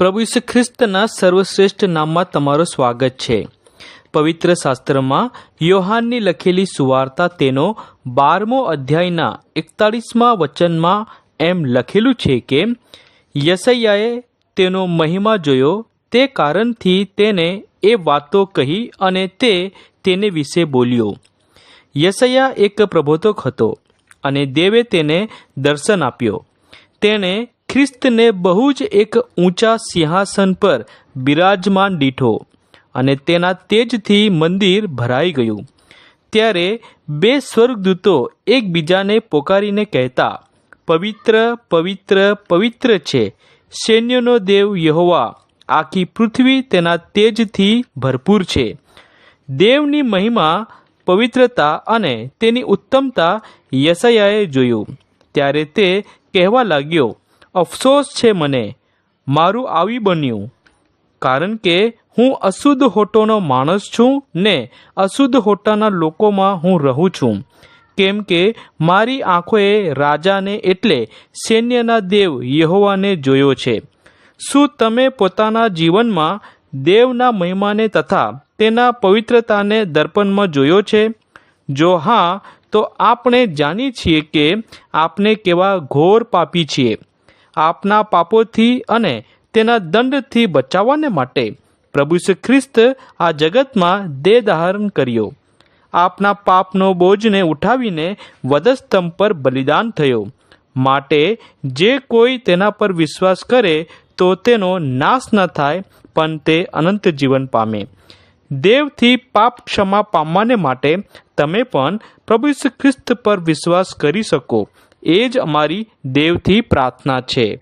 પ્રભુ ઈસુ ખ્રિસ્તના સર્વશ્રેષ્ઠ નામમાં તમારું સ્વાગત છે. પવિત્ર શાસ્ત્રમાં યોહાનની લખેલી સુવાર્તા તેનો બારમો અધ્યાયના એકતાળીસમાં વચનમાં એમ લખેલું છે કે યસૈયાએ તેનો મહિમા જોયો, તે કારણથી તેને એ વાતો કહી અને તે તેને વિશે બોલ્યો. યસૈયા એક પ્રબોધક હતો અને દેવે તેને દર્શન આપ્યો. તેણે ખ્રિસ્તને બહુ જ એક ઊંચા સિંહાસન પર બિરાજમાન દીઠો અને તેના તેજથી મંદિર ભરાઈ ગયું. ત્યારે બે સ્વર્ગદૂતો એકબીજાને પોકારીને કહેતા, પવિત્ર પવિત્ર પવિત્ર છે. સૈન્યનો દેવ યહોવા, આખી પૃથ્વી તેના તેજથી ભરપૂર છે. દેવની મહિમા, પવિત્રતા અને તેની ઉત્તમતા યસયાએ જોયું. ત્યારે તે કહેવા લાગ્યો અફસોસ છે મને. મારું આવી બન્યું. કારણ કે હું અશુદ્ધ હોટોનો માણસ છું ને અશુદ્ધ હોટાના લોકોમાં હું રહું છું. કેમ કે મારી આંખોએ રાજાને એટલે સૈન્યના દેવ યહોવાને જોયો છે. શું તમે પોતાના જીવનમાં દેવના મહિમાને તથા તેના પવિત્રતાને દર્પણમાં જોયો છે? જો હા, તો આપણે જાણીએ છીએ કે આપણે કેવા ઘોર પાપી છીએ. આપના પાપોથી અને તેના દંડથી બચાવવાને માટે પ્રભુ શ્રી ખ્રિસ્ત આ જગતમાં દેહ ધારણ કર્યો. આપના પાપનો બોજને ઉઠાવીને વધસ્તંભ પર બલિદાન થયો. માટે જે કોઈ તેના પર વિશ્વાસ કરે તો તેનો નાશ ન થાય, પણ તે અનંત જીવન પામે. દેવથી પાપ ક્ષમા પામવાને માટે તમે પણ પ્રભુ શ્રી ખ્રિસ્ત પર વિશ્વાસ કરી શકો. એ જ અમારી દેવથી પ્રાર્થના છે.